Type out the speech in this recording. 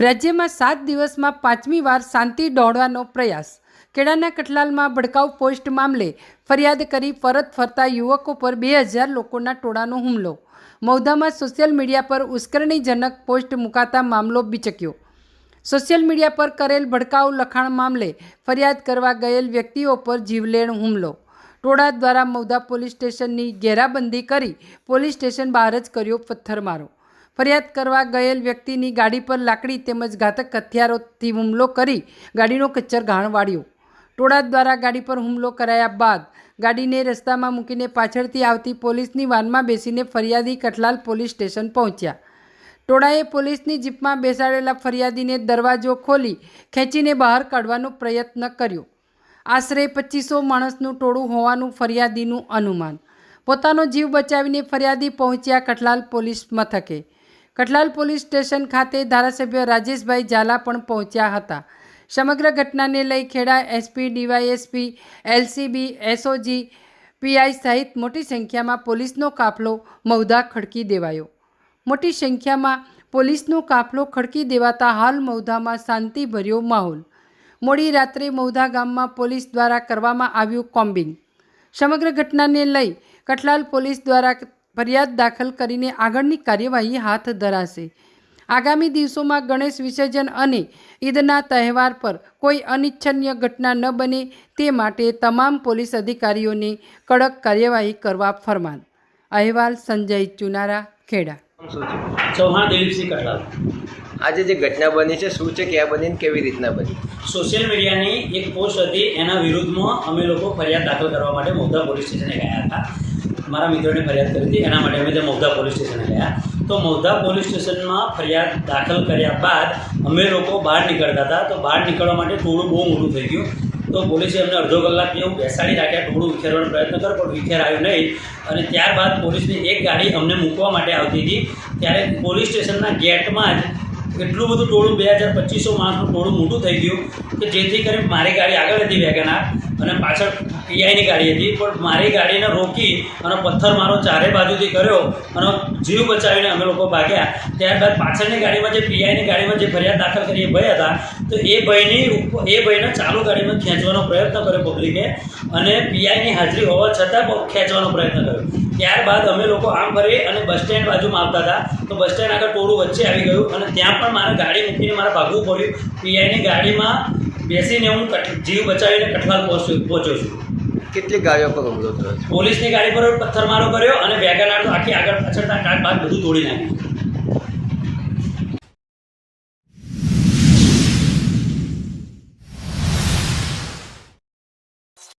રાજ્યમાં સાત દિવસમાં પાંચમી વાર શાંતિ દોડવાનો પ્રયાસ. ખેડાના કઠલાલમાં ભડકાઉ પોસ્ટ મામલે ફરિયાદ કરી પરત ફરતા યુવકો પર બે હજાર લોકોના ટોળાનો હુમલો. મૌધામાં સોશિયલ મીડિયા પર ઉશ્કેરણીજનક પોસ્ટ મુકાતા મામલો બીચક્યો. સોશિયલ મીડિયા પર કરેલ ભડકાઉ લખાણ મામલે ફરિયાદ કરવા ગયેલ વ્યક્તિઓ પર જીવલેણ હુમલો. ટોળા દ્વારા મૌધા પોલીસ સ્ટેશનની ઘેરાબંધી કરી પોલીસ સ્ટેશન બહાર જ કર્યો પથ્થરમારો. ફરિયાદ કરવા ગયેલ વ્યક્તિની ગાડી પર લાકડી તેમજ ઘાતક હથિયારોથી હુમલો કરી ગાડીનો કચ્ચર ઘાણ વાળ્યો. ટોળા દ્વારા ગાડી પર હુમલો કરાયા બાદ ગાડીને રસ્તામાં મૂકીને પાછળથી આવતી પોલીસની વાનમાં બેસીને ફરિયાદી કઠલાલ પોલીસ સ્ટેશન પહોંચ્યા. ટોળાએ પોલીસની જીપમાં બેસાડેલા ફરિયાદીને દરવાજો ખોલી ખેંચીને બહાર કાઢવાનો પ્રયત્ન કર્યો. આશરે પચીસો માણસનું ટોળું હોવાનું ફરિયાદીનું અનુમાન. પોતાનો જીવ બચાવીને ફરિયાદી પહોંચ્યા કઠલાલ પોલીસ મથકે. કઠલાલ પોલીસ સ્ટેશન ખાતે ધારાસભ્ય રાજેશભાઈ ઝાલા પણ પહોંચ્યા હતા. સમગ્ર ઘટનાને લઈ Kheda SP, DySP, LCB, SOG, PI સહિત મોટી સંખ્યામાં પોલીસનો કાફલો મૌધા ખડકી દેવાયો. મોટી સંખ્યામાં પોલીસનો કાફલો ખડકી દેવાતા હાલ મૌધામાં શાંતિભર્યો માહોલ. મોડી રાત્રે મૌધા ગામમાં પોલીસ દ્વારા કરવામાં આવ્યું કોમ્બિંગ. સમગ્ર ઘટનાને લઈ કઠલાલ પોલીસ દ્વારા ફરિયાદ દાખલ કરીને આગળની કાર્યવાહી હાથ ધરાશે. આગામી દિવસોમાં ગણેશ વિસર્જન અને ઈદના તહેવાર પર કોઈ અનિચ્છનીય ઘટના ન બને તે માટે તમામ પોલીસ અધિકારીઓને કડક કાર્યવાહી કરવા ફરમાન. અહેવાલ સંજય ચુનારા ખેડા. ચૌહાણ દિલીપસિંહ કટલાલ આજે જે ઘટના બની છે શું છે ક્યાં બની કેવી રીતના બની? સોશિયલ મીડિયાની એક પોસ્ટ હતી એના વિરુદ્ધમાં અમે લોકો ફરિયાદ દાખલ કરવા માટે મૌધા પોલીસ સ્ટેશને ગયા હતા. મારા મિત્રોને ફરિયાદ કરી હતી. એના માટે અમે ત્યાં મૌધા પોલીસ સ્ટેશને ગયા. તો મૌધા પોલીસ સ્ટેશનમાં ફરિયાદ દાખલ કર્યા બાદ અમે લોકો બહાર નીકળતા હતા. તો બહાર નીકળવા માટે ટોળું બહુ મોટું થઈ ગયું. તો પોલીસે અમને અડધો કલાક જેવું બેસાડી રાખ્યા. ટોળું વિખેરવાનો પ્રયત્ન કર્યો, પણ વિખેર આવ્યું નહીં. અને ત્યારબાદ પોલીસની એક ગાડી અમને મૂકવા માટે આવતી હતી. ત્યારે પોલીસ સ્ટેશનના ગેટમાં જ એટલું બધું ટોળું બે હજાર પચીસો માણસનું ટોળું મોટું થઈ ગયું કે જેથી કરીને મારી ગાડી આગળ હતી વેગનાર અને પાછળ પીઆઈની ગાડી હતી. પણ મારી ગાડીને રોકી અને પથ્થર મારો ચારે બાજુથી કર્યો અને જીવ બચાવીને અમે લોકો ભાગ્યા. ત્યારબાદ પાછળની ગાડીમાં જે પીઆઈની ગાડીમાં જે ફરિયાદ દાખલ કરી એ હતા તો એ ભાઈની એ ભાઈને ચાલુ ગાડીમાં ખેંચવાનો પ્રયત્ન કર્યો પબ્લિકે અને પીઆઈની હાજરી હોવા છતાં ખેંચવાનો પ્રયત્ન કર્યો. ત્યારબાદ અમે લોકો આમ ફરી અને બસ સ્ટેન્ડ બાજુમાં આવતા હતા. તો બસ સ્ટેન્ડ આગળ ટોળું વચ્ચે આવી ગયું અને ત્યાં પણ મારે ગાડી મૂકીને મારે ભાગવું પડ્યું. પીઆઈની ગાડીમાં બેસીને હું કઠ- જીવ બચાવીને કઠવાલ પહોંચ્યો પહોંચ્યો છું. કેટલી ગાડીઓ પર હુમલો થયો પોલીસની ગાડી પર પથ્થરમારો કર્યો અને વેગનાર આખી આગળ પાછળ કાચ બાદ બધું તોડી નાખ્યું.